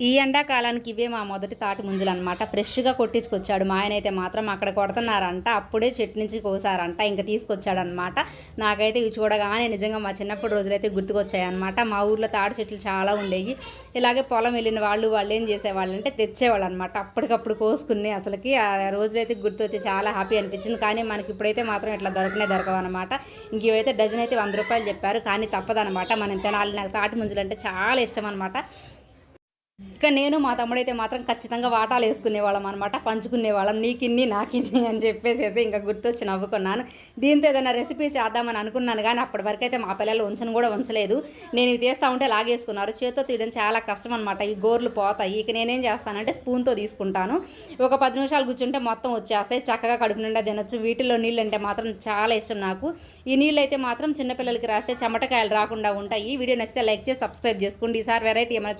ఈ ఎండాకాలానికి ఇవే మా మొదటి తాటి ముంజలు అనమాట ఫ్రెష్గా కొట్టించుకొచ్చాడు. మా ఆయన అయితే మాత్రం అక్కడ కొడుతున్నారంట. అప్పుడే చెట్టు నుంచి కోసారంట. ఇంకా తీసుకొచ్చాడనమాట నాకైతే ఇవి చూడగానే నిజంగా మా చిన్నప్పటి రోజులైతే గుర్తుకొచ్చాయన్నమాట. మా ఊర్లో తాటి చెట్లు చాలా ఉండేవి. ఇలాగే పొలం వెళ్ళిన వాళ్ళు వాళ్ళు ఏం చేసేవాళ్ళు అంటే తెచ్చేవాళ్ళు అనమాట అప్పటికప్పుడు కోసుకుని అసలుకి ఆ రోజులైతే గుర్తొచ్చి చాలా హ్యాపీ అనిపించింది. కానీ మనకి ఇప్పుడైతే మాత్రం ఇట్లా దొరకనే దొరకవు అనమాట ఇంక డజన్ అయితే వంద రూపాయలు చెప్పారు. కానీ తప్పదనమాట మనం తినాలి. నాకు తాటి ముంజలు అంటే చాలా ఇష్టం అనమాట ఇక నేను మా తమ్ముడైతే మాత్రం ఖచ్చితంగా వాటాలు వేసుకునేవాళ్ళం అనమాట పంచుకునేవాళ్ళం నీకిన్ని నాకిన్ని అని చెప్పేసేసి ఇంకా గుర్తొచ్చి నవ్వుకున్నాను. దీంతో ఏదైనా రెసిపీ చేద్దామని అనుకున్నాను కానీ అప్పటి వరకు అయితే మా పిల్లలు ఉంచను కూడా ఉంచలేదు. నేను ఇవి తీస్తా ఉంటే లాగేసుకున్నారు. చేత్తో తీయడం చాలా కష్టం అనమాట ఈ గోర్లు పోతాయి. ఇక నేనేం చేస్తానంటే స్పూన్తో తీసుకుంటాను. ఒక పది నిమిషాలు కూర్చుంటే మొత్తం వచ్చేస్తాయి. చక్కగా కడుపు నిండా తినొచ్చు. వీటిల్లో నీళ్ళు అంటే మాత్రం చాలా ఇష్టం నాకు. ఈ నీళ్ళు అయితే మాత్రం చిన్నపిల్లలకి రాస్తే చెమటకాయలు రాకుండా ఉంటాయి. ఈ వీడియో నచ్చితే లైక్ చేసి సబ్స్క్రైబ్ చేసుకోండి. ఈసారి వెరైటీ ఏమైనా